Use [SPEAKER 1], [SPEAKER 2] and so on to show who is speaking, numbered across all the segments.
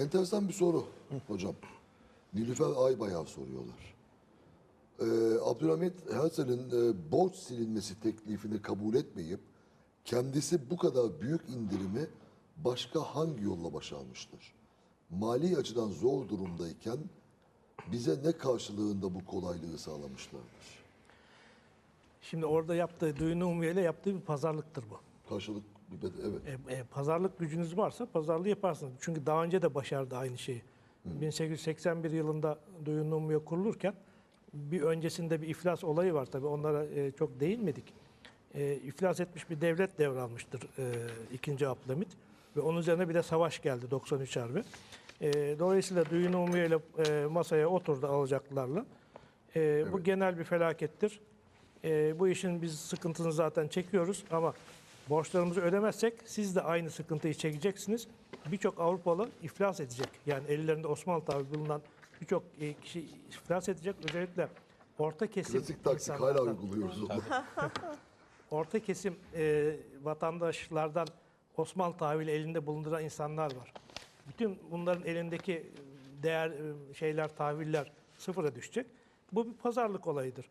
[SPEAKER 1] Enteresan bir soru hocam. Nilüfer Aybayar soruyorlar. Ee, Abdülhamit Hersel'in e, borç silinmesi teklifini kabul etmeyip kendisi bu kadar büyük indirimi başka hangi yolla başarmıştır? Mali açıdan zor durumdayken bize ne karşılığında bu kolaylığı sağlamışlardır?
[SPEAKER 2] Şimdi orada yaptığı, düğün umumiyeyle yaptığı bir pazarlıktır bu.
[SPEAKER 1] Karşılık bir evet.
[SPEAKER 2] E, e, pazarlık gücünüz varsa pazarlığı yaparsınız. Çünkü daha önce de başardı aynı şeyi. 1881 yılında umumiye kurulurken bir öncesinde bir iflas olayı var tabii onlara e, çok değinmedik. E, iflas etmiş bir devlet devralmıştır e, 2. Abdülhamit ve onun üzerine bir de savaş geldi 93 Harbi. E, dolayısıyla düğün umumiyeyle e, masaya oturdu alacaklarla. E, Bu genel bir felakettir. E, bu işin biz sıkıntısını zaten çekiyoruz ama borçlarımızı ödemezsek siz de aynı sıkıntıyı çekeceksiniz. Birçok Avrupalı iflas edecek. Yani ellerinde Osmanlı tabi bulunan birçok e, kişi iflas edecek. Özellikle orta kesim
[SPEAKER 1] Klasik taktik hala uyguluyoruz onu.
[SPEAKER 2] orta kesim e, vatandaşlardan Osmanlı tahvili elinde bulunduran insanlar var. Bütün bunların elindeki değer e, şeyler, tahviller sıfıra düşecek. Bu bir pazarlık olayıdır.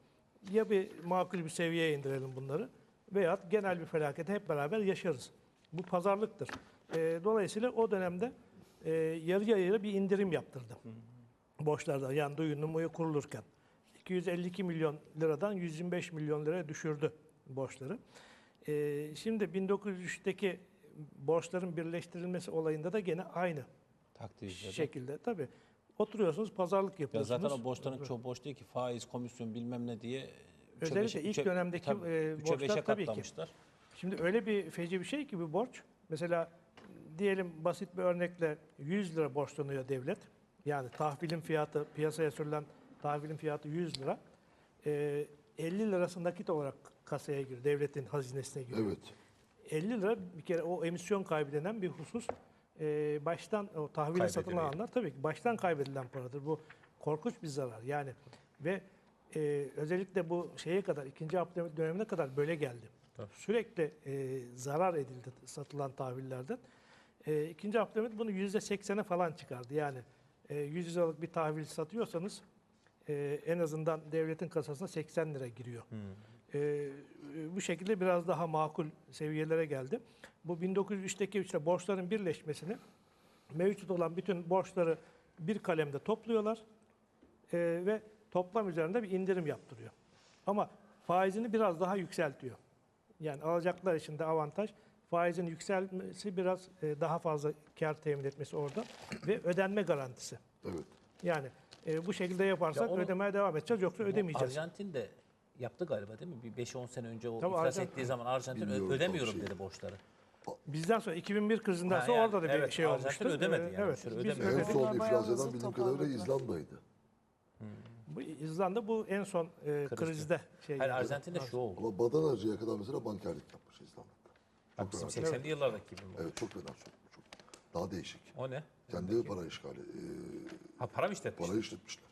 [SPEAKER 2] Ya bir makul bir seviyeye indirelim bunları veya genel bir felaketi hep beraber yaşarız. Bu pazarlıktır. E, dolayısıyla o dönemde e, yarı yarıya bir indirim yaptırdı. Borçlarda yani duyun numuyu kurulurken. 252 milyon liradan 125 milyon liraya düşürdü borçları. Ee, şimdi 1903'teki borçların birleştirilmesi olayında da gene aynı
[SPEAKER 3] Takdir
[SPEAKER 2] şekilde. Tabii oturuyorsunuz, pazarlık
[SPEAKER 3] Ya
[SPEAKER 2] yapıyorsunuz.
[SPEAKER 3] zaten o borçların çoğu borç değil ki faiz, komisyon bilmem ne diye.
[SPEAKER 2] Özellikle ilk dönemdeki,
[SPEAKER 3] tabii,
[SPEAKER 2] e, borçlar tabii ki. Şimdi öyle bir feci bir şey ki bu borç. Mesela diyelim basit bir örnekle 100 lira borçlanıyor devlet. Yani tahvilin fiyatı, piyasaya sürülen tahvilin fiyatı 100 lira. Ee, 50 lirası nakit olarak kasaya giriyor, devletin hazinesine giriyor.
[SPEAKER 1] Evet.
[SPEAKER 2] 50 lira bir kere o emisyon kaybı denen bir husus. Ee, baştan o
[SPEAKER 3] Kaybediliyor.
[SPEAKER 2] alanlar tabii ki baştan kaybedilen paradır. Bu korkunç bir zarar yani. Ve e, özellikle bu şeye kadar ikinci Abdülhamit dönemine kadar böyle geldi. Sürekli e, zarar edildi satılan tahvillerden. E, ikinci Abdülhamit bunu yüzde seksene falan çıkardı. Yani e, 100 liralık bir tahvil satıyorsanız e, en azından devletin kasasına 80 lira giriyor. E, bu şekilde biraz daha makul seviyelere geldi. Bu 1903'teki işte borçların birleşmesini mevcut olan bütün borçları bir kalemde topluyorlar e, ve toplam üzerinde bir indirim yaptırıyor. Ama faizini biraz daha yükseltiyor. Yani alacaklar için de avantaj faizin yükselmesi biraz e, daha fazla kar temin etmesi orada ve ödenme garantisi.
[SPEAKER 1] Evet.
[SPEAKER 2] Yani e, bu şekilde yaparsak
[SPEAKER 3] Ya onu-
[SPEAKER 2] ödemeye devam edeceğiz yoksa ödemeyeceğiz.
[SPEAKER 3] Arjantin de yaptı galiba değil mi? Bir 5-10 sene önce o
[SPEAKER 2] Tabii
[SPEAKER 3] iflas
[SPEAKER 2] Arjantin-
[SPEAKER 3] ettiği zaman Arjantin ödemiyorum
[SPEAKER 1] şey.
[SPEAKER 3] dedi borçları.
[SPEAKER 2] Bizden sonra 2001 krizinden
[SPEAKER 3] Ha,
[SPEAKER 2] sonra
[SPEAKER 3] yani,
[SPEAKER 2] orada da bir
[SPEAKER 3] evet,
[SPEAKER 2] şey
[SPEAKER 3] Arjantin
[SPEAKER 2] olmuştu.
[SPEAKER 3] ödemedi
[SPEAKER 2] Ee,
[SPEAKER 3] yani,
[SPEAKER 2] Evet. biz
[SPEAKER 3] ödemedi.
[SPEAKER 1] En son iflas eden bildiğim kadarıyla. İzlanda'ydı.
[SPEAKER 2] Bu İzlanda bu en son e, krizde şey
[SPEAKER 3] Hayır
[SPEAKER 2] yaptı.
[SPEAKER 3] Arjantin'de şu oldu.
[SPEAKER 1] Ama Badanacı'ya kadar mesela bankerlik yapmış İzlanda'da.
[SPEAKER 3] Bak bizim
[SPEAKER 1] fena.
[SPEAKER 3] 80'li yıllardaki gibi. bu.
[SPEAKER 1] Evet çok fena çok. çok. Daha değişik.
[SPEAKER 3] O ne?
[SPEAKER 1] Kendi para işgali. E,
[SPEAKER 3] Ha para mı işletmiş?
[SPEAKER 1] para işletmişler.